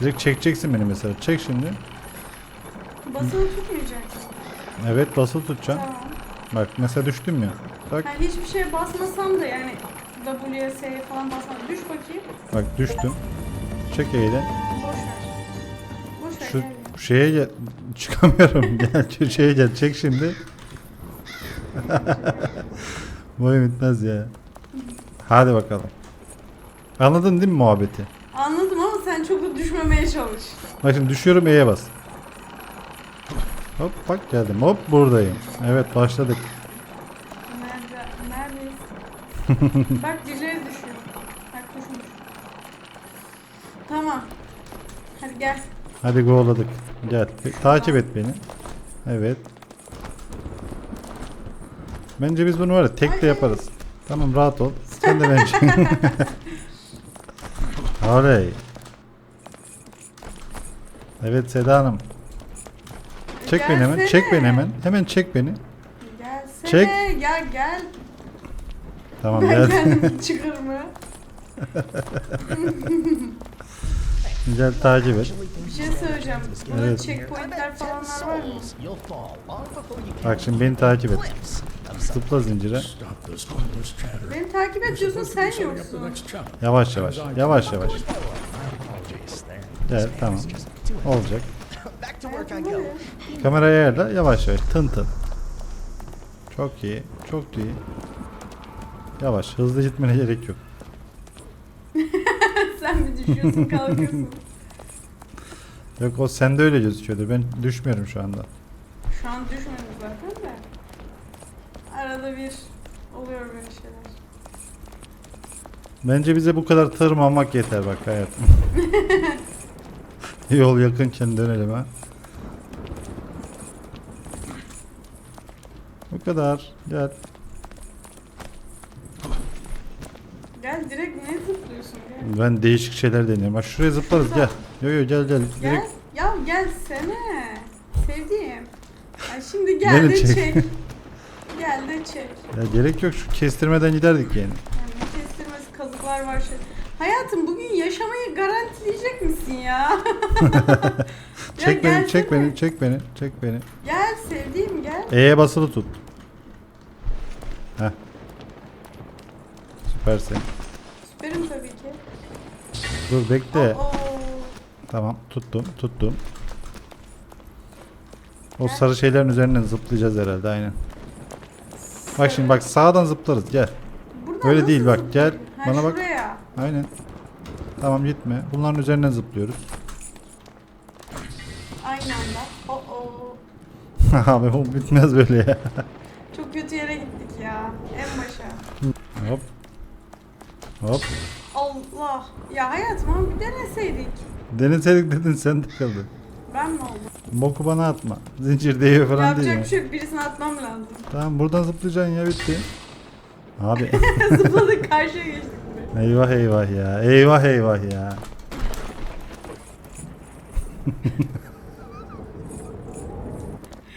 Direkt çekeceksin beni mesela. Çek şimdi. Basılı tutmayacaksın. Evet basılı tutacağım. Tamam. Bak mesela düştüm ya. Bak Yani hiçbir şeye basmasam da yani W'ye S'ye falan basmam. Düş bakayım. bak düştüm. Çek eğile. Boş ver. Boş ver Şu şeye gel. Çıkamıyorum. gel şu şeye gel. Çek şimdi. Bu bitmez ya. Hadi bakalım. Anladın değil mi muhabbeti? Düşmemeye çalış. Bak şimdi düşüyorum E'ye bas. Hop bak geldim. Hop buradayım. Evet başladık. Nerede? Neredeyiz? Bak birileri düşüyor. Bak düşmüş. Tamam. Hadi gel. Hadi go'ladık. Gel. Takip et beni. Evet. Bence biz bunu var ya tek de yaparız. Tamam rahat ol. Sen de bence. Oley. Evet Seda Hanım. Çek beni hemen. Gelsene. Çek beni hemen. Hemen çek beni. Gelsene. Çek. Ya gel. Tamam ben gel. kendim çıkır mı? Gel takip et. Bir şey söyleyeceğim. Burada Evet. checkpointler falanlar var mı? Bak şimdi beni takip et. Zıpla zincire. Beni takip et diyorsun sen yoksun. Yavaş yavaş. Yavaş yavaş. Gel tamam. Olacak. Kamerayı ayarla yavaş yavaş tın tın. Çok iyi. Çok iyi. Yavaş. Hızlı gitmene gerek yok. sen mi düşüyorsun kalkıyorsun. Yok o sende öyle gözüküyordu. Ben düşmüyorum şu anda. Şu an düşmedim zaten de. Arada bir oluyor böyle şeyler. Bence bize bu kadar tırmanmak yeter bak hayatım. Yol yakınken dönelim ha. Bu kadar. Gel. Gel direkt ne zıplıyorsun gel. Ben değişik şeyler deniyorum. Bak şuraya zıplarız gel. Yo yo gel gel. Gel. Direkt Ya gelsene. Sevdiğim. Ay şimdi gel Beni de çek. çek. Gel de çek. ya gerek yok şu kestirmeden giderdik yani. Yani ne kestirmesi kazıklar var şey. Hayatım bugün yaşamayı garantileyecek misin ya? Ya Çek beni, çek gelsene. beni, çek beni, çek beni. Gel sevdiğim gel. E'ye basılı tut. Heh. Süpersin. Süperim tabii ki. Dur bekle. Oo. Tamam tuttum tuttum. O sarı şeylerin üzerinden zıplayacağız herhalde aynen. Bak şimdi bak sağdan zıplarız gel. Buradan Öyle değil, bak, gel. Ha, Bana bak. Aynen. Tamam gitme. Bunların üzerinden zıplıyoruz. Aynı anda. Oh oh. Abi bu bitmez böyle ya. Çok kötü yere gittik ya. En başa. Hop. Hop. Allah. Ya hayatım bir deneseydik. Deneseydik dedin sen de kaldın. Ben mi oldum? Boku bana atma. Zincir değiyor falan değil Yapacak ya. bir şey yok. Birisini atmam lazım. Tamam buradan zıplayacaksın ya bitti. Abi Zıpladık karşıya geçtik. Eyvah eyvah ya. Eyvah eyvah ya.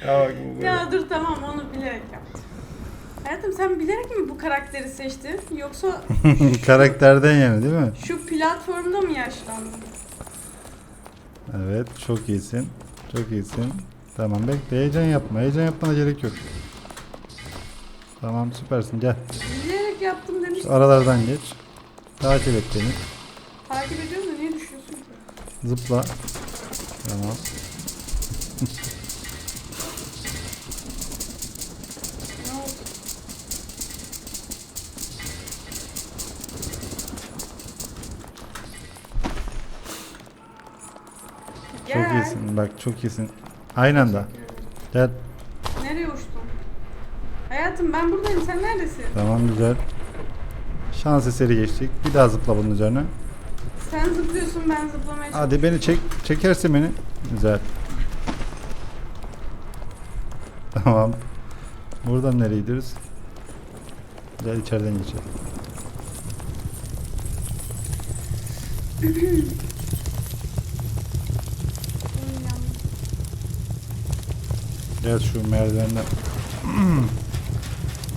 ya bak. Ya dur tamam onu bilerek yaptım. Hayatım sen bilerek mi bu karakteri seçtin? Yoksa Karakterden yani değil mi? şu platformda mı yaşlandın? Evet çok iyisin. Çok iyisin. Tamam bekle heyecan yapma. Heyecan yapmana gerek yok. Tamam süpersin gel. Bilerek yaptım demiştim. Şu aralardan geç. Takip et beni. Takip ediyorum da niye düşüyorsun? Zıpla. Tamam. Çok Gel. iyisin. Bak çok iyisin. Aynı anda. Gel. Nereye uçtun? Hayatım ben buradayım. Sen neredesin? Tamam güzel. Şans eseri geçtik. Bir daha zıpla bunun üzerine. Sen zıplıyorsun ben zıplamaya çalışıyorum. Hadi beni çek. Çekersin beni. Güzel. Tamam. Buradan nereye gidiyoruz? Gel içeriden geçelim. Gel şu merdivenden.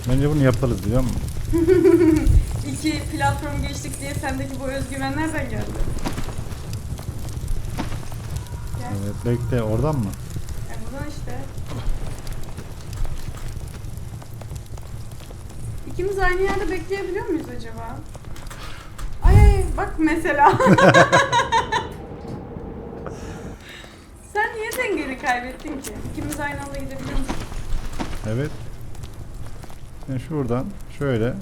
Bence bunu yaparız biliyor musun? İki platform geçtik diye sendeki bu özgüven nereden geldi? Gel. Evet bekle oradan mı? E buradan işte. İkimiz aynı yerde bekleyebiliyor muyuz acaba? Ay ay bak mesela. Sen niye dengeni kaybettin ki? İkimiz aynı anda gidebiliyor muyuz? Evet. Şimdi şuradan şöyle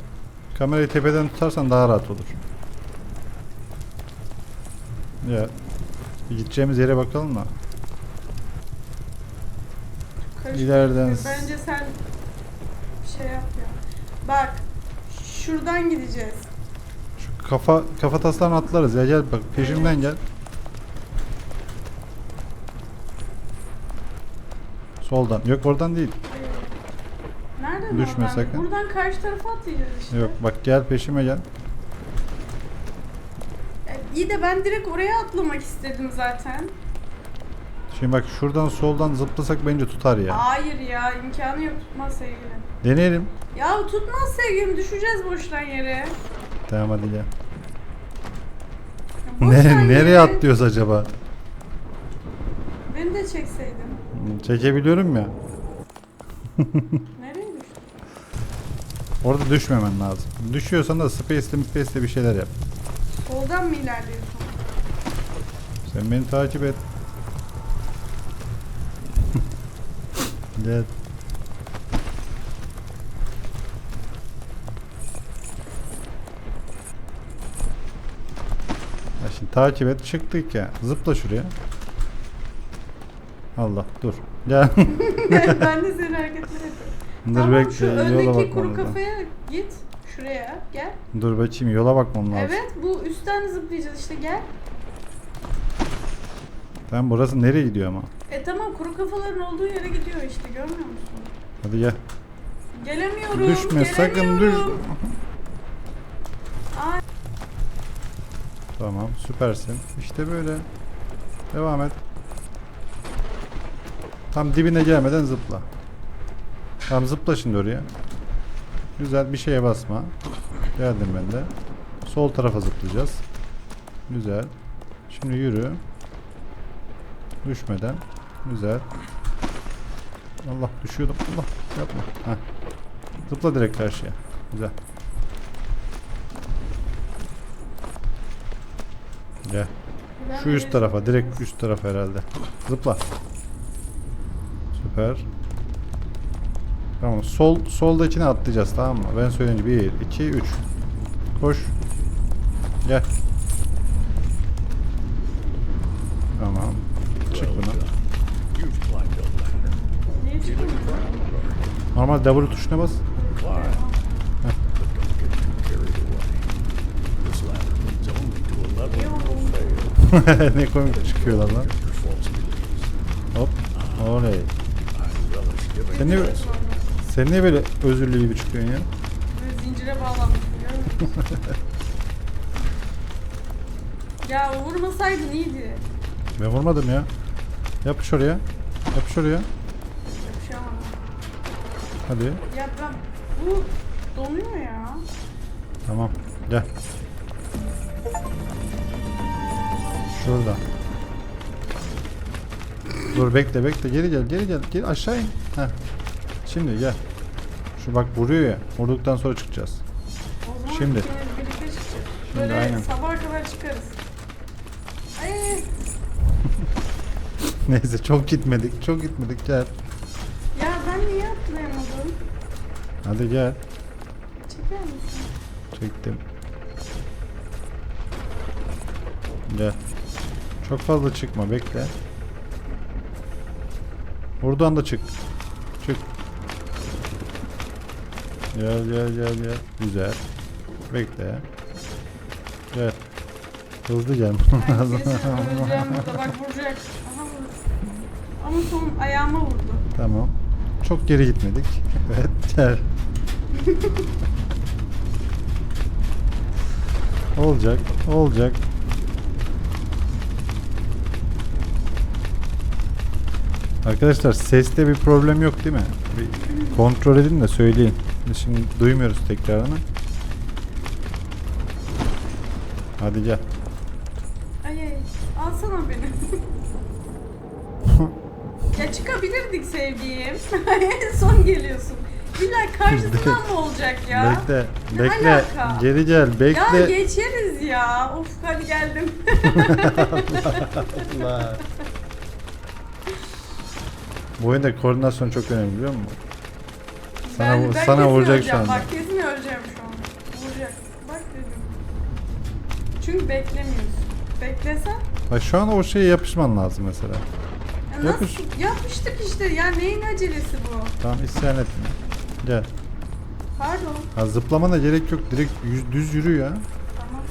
kamerayı tepeden tutarsan daha rahat olur. Ya bir gideceğimiz yere bakalım da. Karışık İleriden-. Bence sen şey yap ya. Bak şuradan gideceğiz. Şu kafa kafa taslarını atlarız ya gel bak peşimden gel. Soldan. Yok oradan değil. Nereden Düşme oradan? sakın. Buradan karşı tarafa atlayacağız işte. Yok bak gel peşime gel. E, İyi de ben direkt oraya atlamak istedim zaten. Şimdi bak şuradan soldan zıplasak bence tutar ya. Hayır ya imkanı yok tutmaz sevgilim. Deneyelim. Ya tutmaz sevgilim düşeceğiz boştan yere. Tamam hadi gel. Ya boştan Ne, nereye yere. atlıyoruz acaba? Beni de çekseydin. Çekebiliyorum ya. Orada düşmemen lazım. Düşüyorsan da space'le space'le bir şeyler yap. Soldan mı ilerliyorsun? Sen beni takip et. Gel. Ya şimdi takip et çıktık ya. Zıpla şuraya. Allah dur. Gel. ben de senin hareketleri yapıyorum. Dur tamam bekle. şu yola öndeki bakmam kuru lazım. kafaya git. Şuraya gel. Dur bakayım yola bakmam lazım. Evet bu üstten zıplayacağız işte gel. Tamam burası nereye gidiyor ama? E tamam kuru kafaların olduğu yere gidiyor işte görmüyor musun? Hadi gel. Gelemiyorum. Düşme sakın düş. Ay, Tamam süpersin. İşte böyle. Devam et. Tam dibine gelmeden zıpla. Tamam zıpla şimdi oraya. Güzel bir şeye basma. Geldim ben de. Sol tarafa zıplayacağız. Güzel. Şimdi yürü. Düşmeden. Güzel. Allah düşüyordum. Allah yapma. Heh. Zıpla direkt karşıya. Güzel. Gel. Şu üst tarafa, direkt üst tarafa herhalde. Zıpla. Süper. Tamam, sol soldakini atlayacağız tamam mı? Ben söyleyince 1 2 3. Koş. Gel. Tamam. Çık çıkamıyorum? Normal W tuşuna bas. Ne komik çıkıyorlar lan. Hop. Oley. I relish giving Sen niye, böyle özürlü gibi çıkıyorsun ya? Böyle zincire bağlanmış biliyor musun? ya vurmasaydın iyiydi. Ben vurmadım ya. Yapış oraya. Yapış oraya. Yapışamam. Hadi. Ya ben bu donuyor ya. Tamam. Gel. Şurada. Dur bekle bekle. Geri gel geri gel. Geri aşağı in. Heh. Şimdi gel. Şu bak vuruyor ya. Vurduktan sonra çıkacağız. Şimdi. Şimdi, Böyle aynen. sabaha kadar çıkarız. Ay, Neyse çok gitmedik. Çok gitmedik. Gel. ya ben niye atlayamadım? Hadi gel. Çeker misin? Çektim. Gel. Çok fazla çıkma bekle. Buradan da çık. Çık. Gel gel gel gel. Güzel. Bekle. Gel. Hızlı gel. Ay, kesin öleceğim burada. Bak vuracak. Aha vurdu. Ama son ayağıma vurdu. tamam. Çok geri gitmedik. Evet gel. olacak. Olacak. Arkadaşlar seste bir problem yok değil mi? Bir kontrol edin de söyleyin. Şimdi duymuyoruz tekrarını. Hadi gel. Ay ay. Alsana beni. Ya çıkabilirdik sevdiğim. en son geliyorsun. İlla karşısından mı olacak ya? Bekle, Ne bekle. alaka? Geri gel, Ya bekle. geçeriz ya. Of hadi geldim. Allah. Bu oyunda koordinasyon çok önemli biliyor musun? Sana, ben, ben sana vuracak şu anda. Bak kesin öleceğim şu an. Vuracak. Bak dedim. Çünkü beklemiyorsun. Beklesen Bak şu an o şeye yapışman lazım mesela. ya Yapış. nasıl yapmıştık işte. Ya neyin acelesi bu? Tamam isyan etme. Gel. Pardon. Ha, zıplamana gerek yok. Direkt yüz, düz yürü ya. Tamam.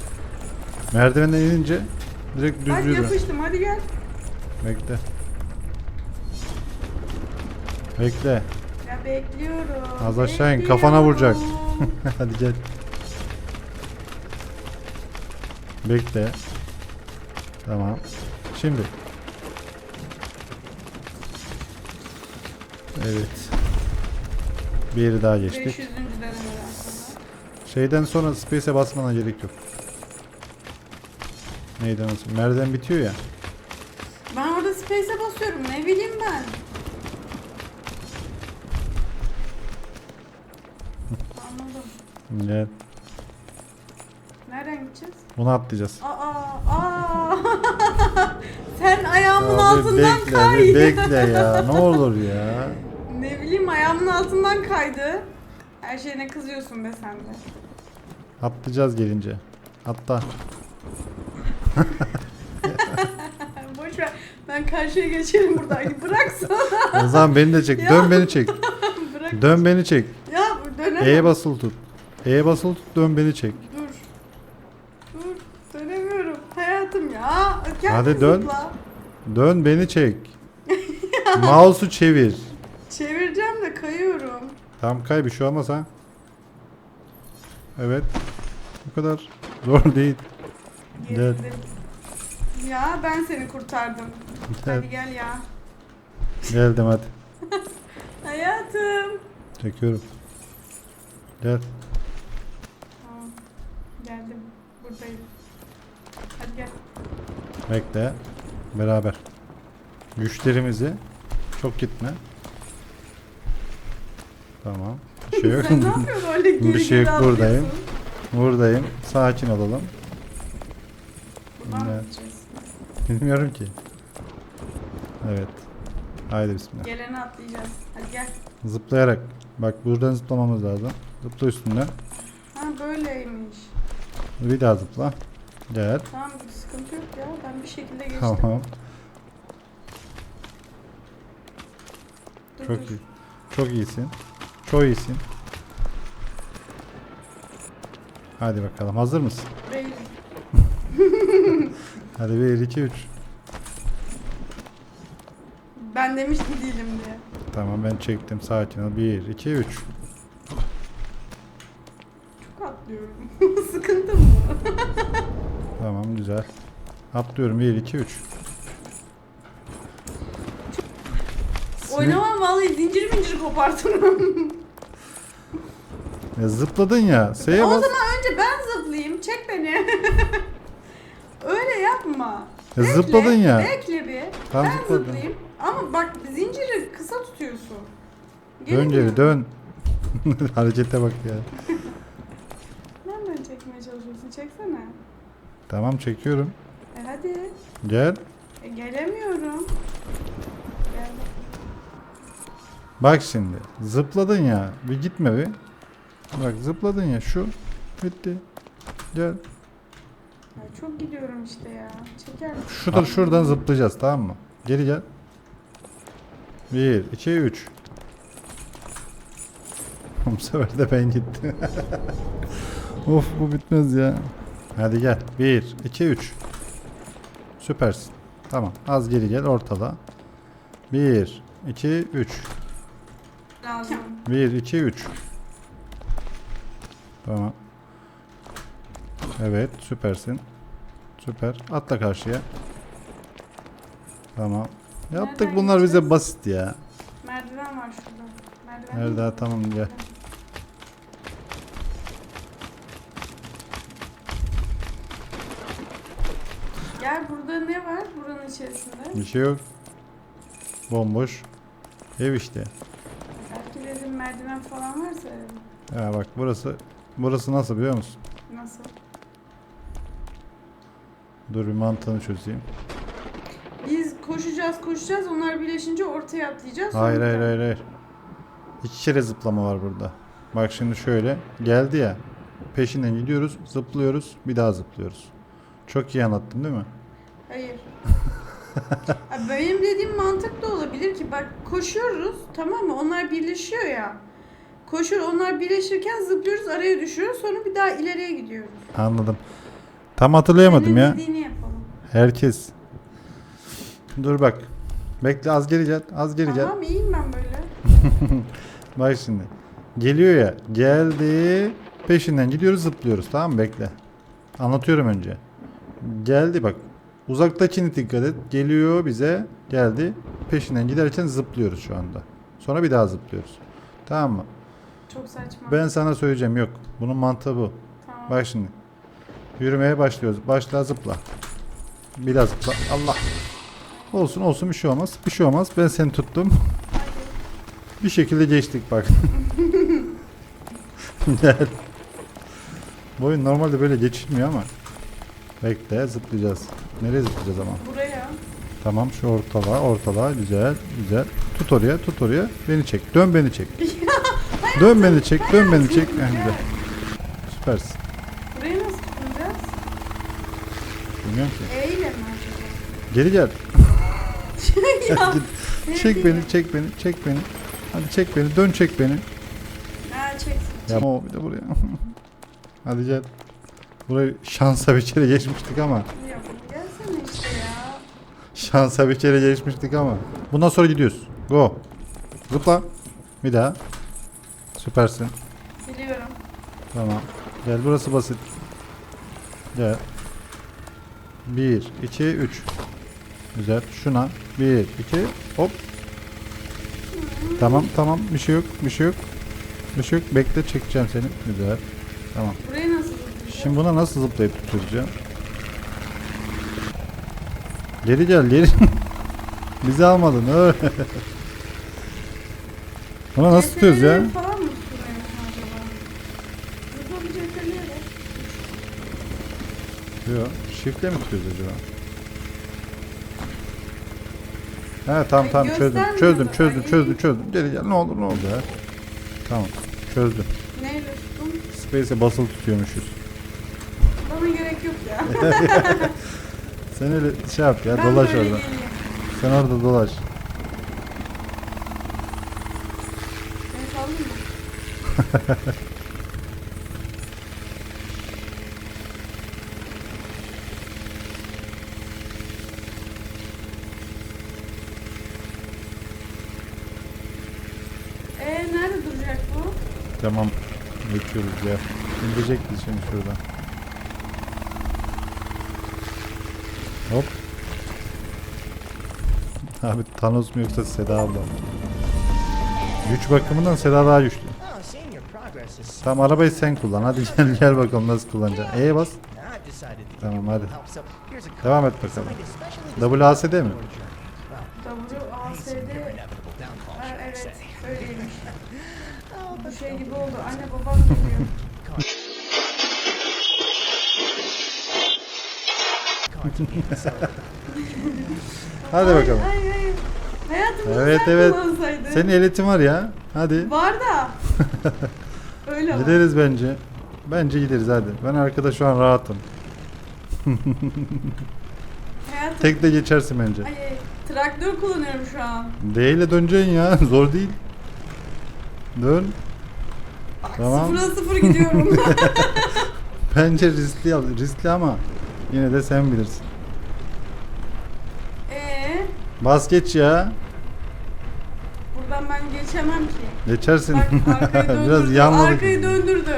Merdivenden inince direkt düz Hadi yürü. yapıştım. Hadi gel. Bekle. Bekle. Bekliyorum. Az aşağı in, kafana vuracak. Hadi gel. Bekle. Tamam. Şimdi. Evet. Bir yeri daha geçtik. 500. denemeden sonra. Şeyden sonra space'e basmana gerek yok. Neyden olsun? Merdiven bitiyor ya. Ben orada space'e basıyorum. Ne bileyim ben. Gel. Nereden gideceğiz? Bunu atlayacağız. Aa, aa. Sen ayağımın Abi altından bekle, kay. bir bekle ya. Ne olur ya. ne bileyim ayağımın altından kaydı. Her şeyine kızıyorsun be sen de. Atlayacağız gelince. Atla. Boş ver. Ben karşıya geçerim buradan. Bıraksana. O zaman beni de çek. Ya. Dön beni çek. Bırak. Dön beni çek. Ya dönemem. E'ye basılı tut. E'ye basılı tut dön beni çek. Dur. Dur. Dönemiyorum. Hayatım ya. Gel Hadi dön. zıpla. Dön beni çek. Mouse'u çevir. Çevireceğim de kayıyorum. Tam kay bir şey olmaz ha. Evet. Bu kadar zor değil. Gerildim. Ya ben seni kurtardım. Gel. Hadi gel ya. Geldim hadi. Hayatım. Çekiyorum. Gel. Geldim. Buradayım. Hadi gel. Bekle. Beraber. Güçlerimizi çok gitme. Tamam. Bir şey yok. Sen ne yapıyorsun öyle geri Bir şey yok, geri buradayım. Buradayım. Sakin olalım. Buradan mı Evet. gideceğiz? Bilmiyorum ki. Evet. Haydi bismillah. Geleni atlayacağız. Hadi gel. Zıplayarak. Bak buradan zıplamamız lazım. Zıpla üstünden. Ha böyleymiş. Bir daha zıpla. Gel. Tamam sıkıntı yok ya. Ben bir şekilde geçtim. Tamam. Dur, Çok dur. iyi. Çok iyisin. Çok iyisin. Hadi bakalım. Hazır mısın? Değilim. Hadi 1 2 3. Ben demiştim değilim diye. Tamam ben çektim. Sakin ol. 1 2 3. Çok atlıyorum. Tamam güzel. Atlıyorum 1 2 3. Oynamam vallahi zincir mincir kopartırım. Ya zıpladın ya. S'ye o bas. zaman önce ben zıplayayım. Çek beni. Öyle yapma. Ya Bekle, zıpladın ya. Bekle bir. Tam ben zıpladın. zıplayayım. Ama bak zinciri kısa tutuyorsun. Dön Gelmiyor. geri dön. Harekete bak ya. Nereden çekmeye çalışıyorsun? Çeksene. Tamam çekiyorum. E hadi. Gel. E, gelemiyorum. Gel. Bak şimdi. Zıpladın ya. Bir gitme bir. Bak zıpladın ya. Şu. Bitti. Gel. Ay, çok gidiyorum işte ya. Çeker misin? Şuradan, şuradan zıplayacağız tamam mı? Geri gel. 1, 2, 3. Bu sefer de ben gittim. of bu bitmez ya. Hadi gel. 1, 2, 3. Süpersin. Tamam. Az geri gel ortada. 1, 2, 3. Lazım. 1, 2, 3. Tamam. Evet süpersin. Süper. Atla karşıya. Tamam. Yaptık Nereden bunlar bize basit ya. Merdiven var şurada. Merdiven Nerede? Tamam, gel. Gel burada ne var buranın içerisinde? Bir şey yok. Bomboş. Ev işte. Belki dedim merdiven falan varsa. Ya bak burası burası nasıl biliyor musun? nasıl? Dur bir mantığını çözeyim. Biz koşacağız koşacağız onlar birleşince ortaya atlayacağız. Hayır sonra- hayır hayır hayır. İki kere zıplama var burada. Bak şimdi şöyle geldi ya. Peşinden gidiyoruz, zıplıyoruz, bir daha zıplıyoruz. Çok iyi anlattım değil mi? Hayır. Ha, Benim dediğim mantık da olabilir ki bak koşuyoruz tamam mı? Onlar birleşiyor ya. Koşuyor onlar birleşirken zıplıyoruz araya düşüyoruz sonra bir daha ileriye gidiyoruz. Anladım. Tam hatırlayamadım Senin ya. dediğini yapalım. Herkes. Dur bak. Bekle az geri gel. Az geri gel. Tamam iyiyim ben böyle. Bak şimdi. Geliyor ya. Geldi. Peşinden gidiyoruz zıplıyoruz. Tamam mı? Bekle. Anlatıyorum önce. Geldi bak. Uzaktakini dikkat et. Geliyor bize. Geldi. Peşinden giderken zıplıyoruz şu anda. Sonra bir daha zıplıyoruz. Tamam mı? Çok saçma. Ben sana söyleyeceğim. Yok. Bunun mantığı bu. Tamam. Bak şimdi. Yürümeye başlıyoruz. Başla zıpla. Bir daha zıpla. Allah. Olsun olsun bir şey olmaz. Bir şey olmaz. Ben seni tuttum. Bir şekilde geçtik bak. Gel. Bu oyun normalde böyle geçilmiyor ama. Bekle zıplayacağız. Nereye zıplayacağız ama? Buraya. Tamam şu ortalığa ortalığa güzel güzel. Tut oraya tut oraya. Beni çek. Dön beni çek. dön beni çek. Dön beni çek. Heh, güzel. Süpersin. Buraya nasıl tutunacağız? Bilmiyorum ki. E ile mi? Geri gel. ya. Çek beni, çek beni, çek beni. Hadi çek beni, dön çek beni. Ha çeksin. Ya o bir de buraya. Hadi gel. Burayı şansa bir kere geçmiştik ama. Yok gelsene işte ya. Şansa bir kere geçmiştik ama. Bundan sonra gidiyoruz. Go. Zıpla. Bir daha. Süpersin. Biliyorum. Tamam. Gel burası basit. Gel. 1, 2, 3. Güzel. Şuna. 1, 2, hop. Tamam tamam. Bir şey yok. Bir şey yok. Bir şey yok. Bekle çekeceğim seni. Güzel. Tamam. Buraya? Şimdi buna nasıl zıplayıp tutacağım? Geri gel geri. Bizi almadın. öyle. Buna nasıl tutuyoruz ya? Falan mı. Yok. Shift'le mi tutuyoruz acaba? He tamam tamam çözdüm. Çözdüm çözdüm çözdüm çözdüm. Geri gel ne olur ne oldu ya. Tamam çözdüm. Neyle tuttum? Space'e basılı tutuyormuşuz. Bana gerek yok ya. Sen öyle şey yap ya ben dolaş orada. geleyim. Sen orada dolaş. Beni saldın mı? Ee nerede duracak bu? Tamam. Geçiyoruz ya. İndirecekti şimdi şuradan. Hop. Abi Thanos mu yoksa Seda abla mı? Güç bakımından Seda daha güçlü. Tamam arabayı sen kullan. Hadi gel gel bakalım nasıl kullanacaksın. E'ye bas. Tamam, hadi. Devam et bakalım. WASD mi? WASD evet öyleymiş. Bu şey gibi oldu. Anne babam geliyor. Hadi bakalım. Ay ay ay. Hayatımda Evet evet. kullansaydın. Senin ehliyetin var ya. Hadi. Var da. Öyle var. Gideriz bence. Bence gideriz hadi. Ben arkada şu an rahatım. Hayatım. Tek de geçersin bence. Ay, ay, traktör kullanıyorum şu an. Değille döneceksin ya. Zor değil. Dön. Tamam. Sıfıra sıfır gidiyorum. Bence riskli. Riskli ama yine de sen bilirsin. Eee Bas geç ya. buradan ben geçemem ki. Geçersin. Bak arkayı döndürdü. Biraz yanladık. Arkayı döndürdü.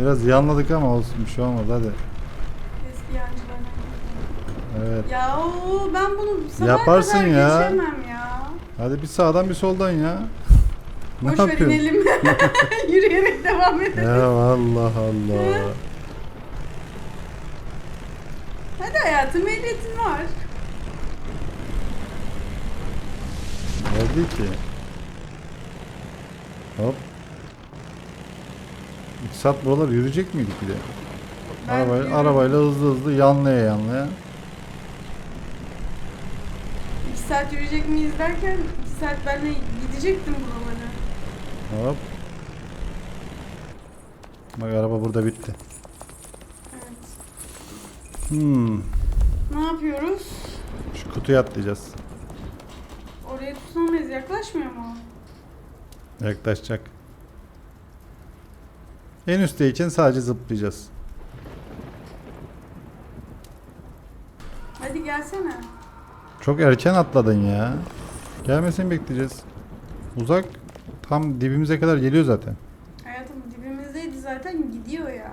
Biraz yanladık ama olsun bir şey olmaz hadi. Eski yancılar. Evet. Ya o ben bunu sabah Yaparsın kadar ya. geçemem ya. Hadi bir sağdan bir soldan ya. Ne Boş ver yapıyorsun? inelim. Yürüyerek devam edelim. Ya Allah Allah. Hadi hayatım ehliyetin var. değil ki. Hop. İki saat buralar yürüyecek miydik bir de? Ben Arabayla, yürüyorum. arabayla hızlı hızlı yanlaya yanlaya. İki saat yürüyecek miyiz derken iki saat ben de gidecektim buralara. Hop. Bak araba burada bitti. Hmm. Ne yapıyoruz? Şu kutuya atlayacağız. Oraya tutamayız. Yaklaşmıyor mu? Yaklaşacak. En üstteyken sadece zıplayacağız. Hadi gelsene. Çok erken atladın ya. Gelmesini bekleyeceğiz. Uzak. Tam dibimize kadar geliyor zaten. Hayatım dibimizdeydi zaten gidiyor ya.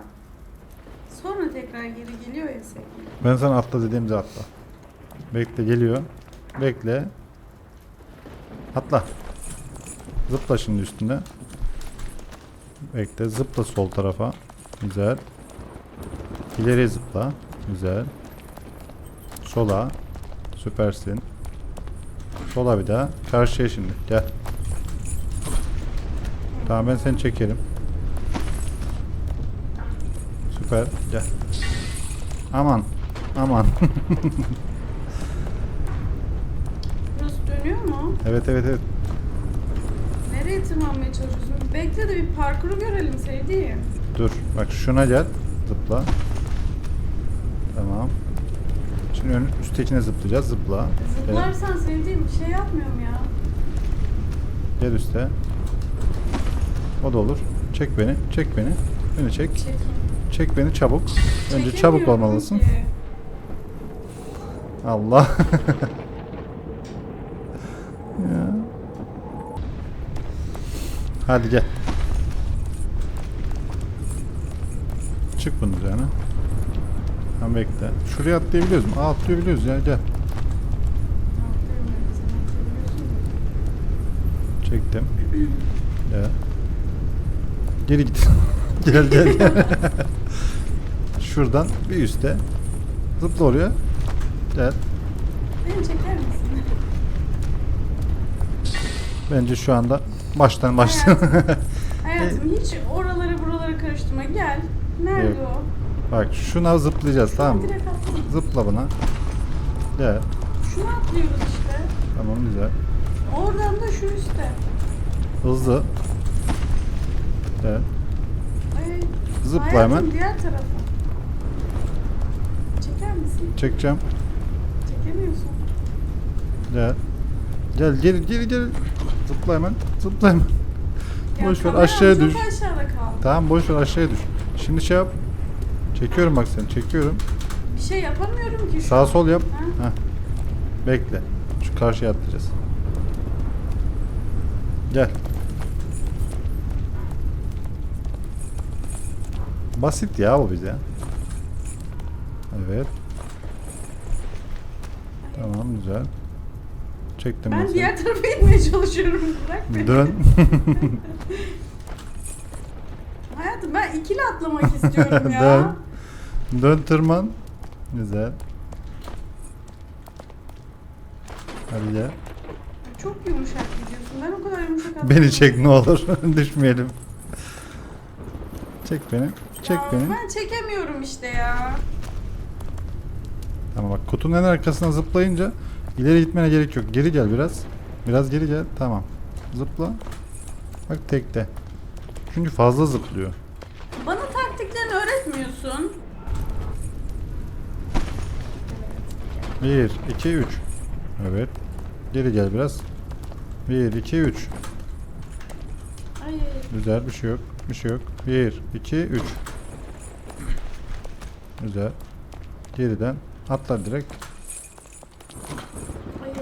Sonra tekrar geri geliyor sevgilim. Ben sana atla dediğimde atla. Bekle geliyor. Bekle. Atla. Zıpla şimdi üstüne. Bekle zıpla sol tarafa. Güzel. İleriye zıpla. Güzel. Sola. Süpersin. Sola bir daha. Karşıya şimdi. Gel. Tamam ben seni çekerim. Süper. Gel. Aman. Aman. Burası dönüyor mu? evet evet evet. Nereye tırmanmaya çalışıyorsun? Bekle de bir parkuru görelim sevdiğim. Dur. Bak şuna gel. Zıpla. Tamam. Şimdi ön, üsttekine zıplayacağız. Zıpla. Zıplarsan sevdiğim bir şey yapmıyorum ya. gel üste. O da olur. Çek beni. Çek beni. Beni çek. Çekeyim. Çek beni çabuk. Önce çabuk olmalısın. Allah. ya. Hadi gel. Çık bunun üzerine. Ha bekle. Şuraya atlayabiliyoruz mu? Aa atlayabiliyoruz ya gel. Çektim. Gel. Geri git. gel gel gel. Şuradan bir üste. Zıpla oraya. Gel. Beni çeker misin? Bence şu anda baştan baştan. Hayatım hiç oraları buraları karıştırma. Gel. Nerede Yok. o? Bak şuna zıplayacağız tamam mı? Direkt. Zıpla buna. Gel. Şunu atlıyoruz işte. Tamam güzel. Oradan da şu üstte. Hızlı. Gel. Ay, Zıpla hayatım, hemen. diğer tarafa. Misin? Çekeceğim. Çekemiyorsun. Gel. Gel geri geri geri. Zıpla hemen. Zıpla hemen. Ya Boş ver, aşağıya düş. aşağıda kaldı. Tamam boş ver aşağıya düş. Şimdi şey yap. Çekiyorum bak seni çekiyorum. Bir şey yapamıyorum ki Sağ sol yap. Ha? Heh. Bekle. Şu karşıya atlayacağız. Gel. Basit ya o bize. Evet. Tamam güzel. Çektim Ben seni. diğer tarafa gitmeye çalışıyorum. Bırak beni. Dön. Hayatım ben ikili atlamak istiyorum ya. Dön. Dön tırman. Güzel. Hadi gel. Çok yumuşak gidiyorsun. Ben o kadar yumuşak atlamam. Beni çek ne olur. Düşmeyelim. Çek beni. Çek Ya beni. Ben çekemiyorum işte ya. Tamam bak kutunun en arkasına zıplayınca ileri gitmene gerek yok. Geri gel biraz. Biraz geri gel. Tamam. Zıpla. Bak tekte. Çünkü fazla zıplıyor. Bana taktiklerini öğretmiyorsun. 1, 2, 3. Evet. Geri gel biraz. 1, 2, 3. Hayır. Güzel bir şey yok. Bir şey yok. 1, 2, 3. Güzel. Geriden atla direkt. Hayır.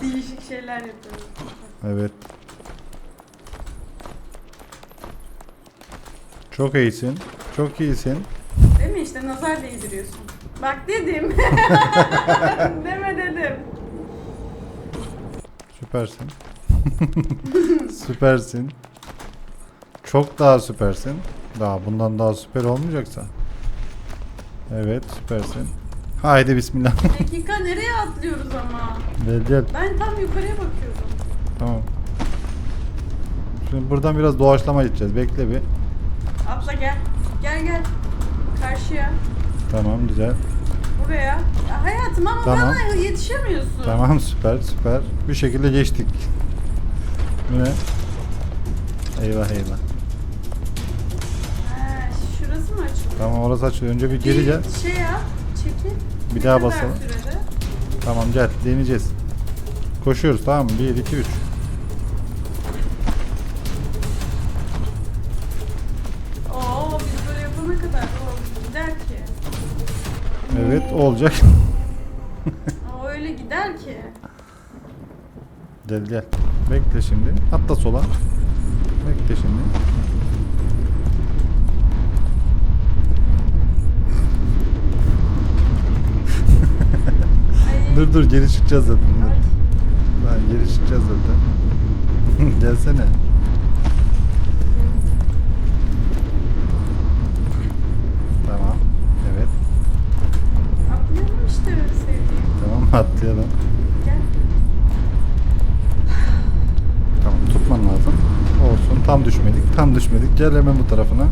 Değişik şeyler yapıyoruz. Evet. Çok iyisin. Çok iyisin. Değil mi işte nazar değdiriyorsun. Bak dedim. Deme dedim. Süpersin. süpersin. Çok daha süpersin. Daha bundan daha süper olmayacaksa. Evet süpersin. Haydi bismillah. Dakika nereye atlıyoruz ama? gel. Ben tam yukarıya bakıyordum. Tamam. Şimdi buradan biraz doğaçlama gideceğiz. Bekle bir. Atla gel. Gel gel. Karşıya. Tamam güzel. Buraya. Ya hayatım ama Tamam. bana yetişemiyorsun. Tamam süper süper. Bir şekilde geçtik. Bu ne? Eyvah eyvah. Açılıyor? Tamam orası açılıyor. Önce bir geri gel. Şey yap. Çekil. Bir daha basalım. sürede? Tamam gel deneyeceğiz. Koşuyoruz tamam mı? 1 2 3. Oo biz böyle yapana kadar o gider ki. Evet olacak. O öyle gider ki. gel gel. Bekle şimdi. Atla sola. Bekle şimdi. Ay, Dur dur geri çıkacağız zaten. Dur. Lan geri çıkacağız zaten. Gelsene. Tamam. Evet. Atlayalım işte sevdiğim. Tamam atlayalım. Gel. Tamam tutman lazım. Olsun. Tam düşmedik. Tam düşmedik. Gel hemen bu tarafına.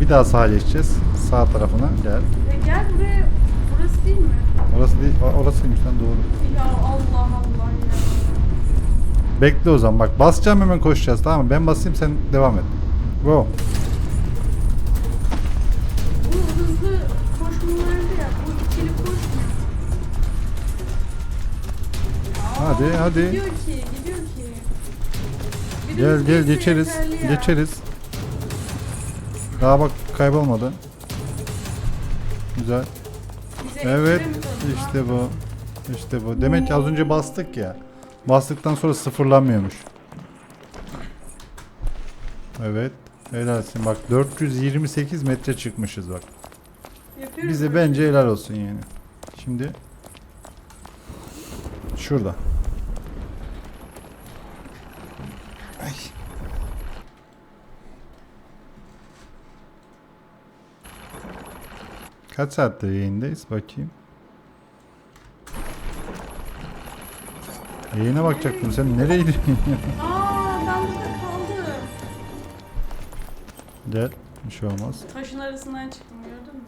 Bir daha sağa geçeceğiz. Sağ tarafına gel. E gel buraya. Orası değil. Orasıymış lan doğru. Ya Allah Allah. Bekle o zaman. Bak basacağım hemen koşacağız tamam mı? Ben basayım sen devam et. Go. Bu hızlı koşmalarda ya. Bu ikili koşmuyor. Aa, Hadi, hadi. Gidiyor ki, gidiyor ki. Bir Gel gel geçse geçeriz. yeterli ya. Geçeriz. Daha bak kaybolmadı. Güzel. Evet işte bu. İşte bu. Demek ki az önce bastık ya. Bastıktan sonra sıfırlanmıyormuş. Evet. Helalsin bak 428 metre çıkmışız bak. Bize bence helal olsun yani. Şimdi şurada. Ay. Kaç saattir yayındayız bakayım. Yayına bakacaktım sen nereye gidiyorsun? Aa ben burada kaldım. Gel bir şey olmaz. Taşın arasından çıktım gördün mü?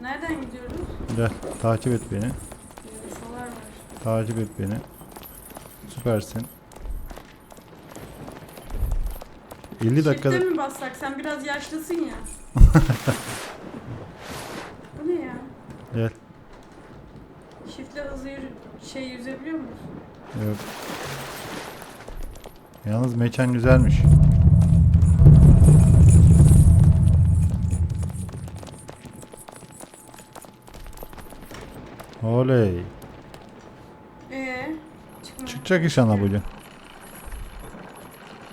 Nereden gidiyoruz? Gel takip et beni. Var. Takip et beni. Süpersin. 50 dakikada Shift'e mi bassak? Sen biraz yaşlısın ya. Gel. Shift'le hızlı yürü şey yüzebiliyor muyuz? Yok. Yalnız mekan güzelmiş. Oley. Ee. Çıkacak inşallah bugün.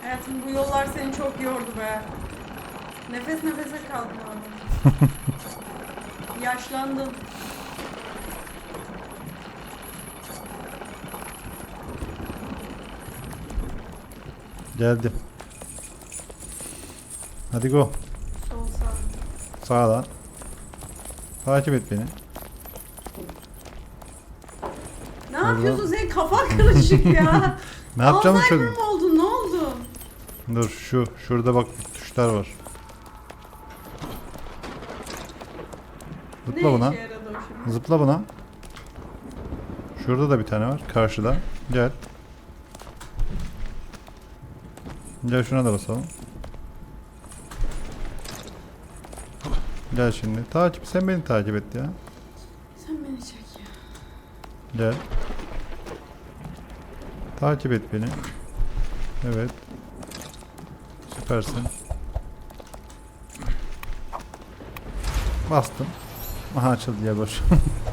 Hayatım bu yollar seni çok yordu be. Nefes nefese kaldın orada. Yaşlandın. Geldim. Hadi go. Sol sağ. Sağdan. Takip et beni. Ne yapıyorsun senin kafan karışık ya. Ne yapacağımı Alzheimer çözdüm. mı oldun ne oldu? Dur şu şurada bak tuşlar var. Zıpla buna. Zıpla buna. Şurada da bir tane var. Karşıda. Gel. Gel şuna da basalım. Gel şimdi. Takip. Sen beni takip et ya. Sen beni çek ya. Gel. Takip et beni. Evet. Süpersin. Bastım. Aha açıldı ya boş.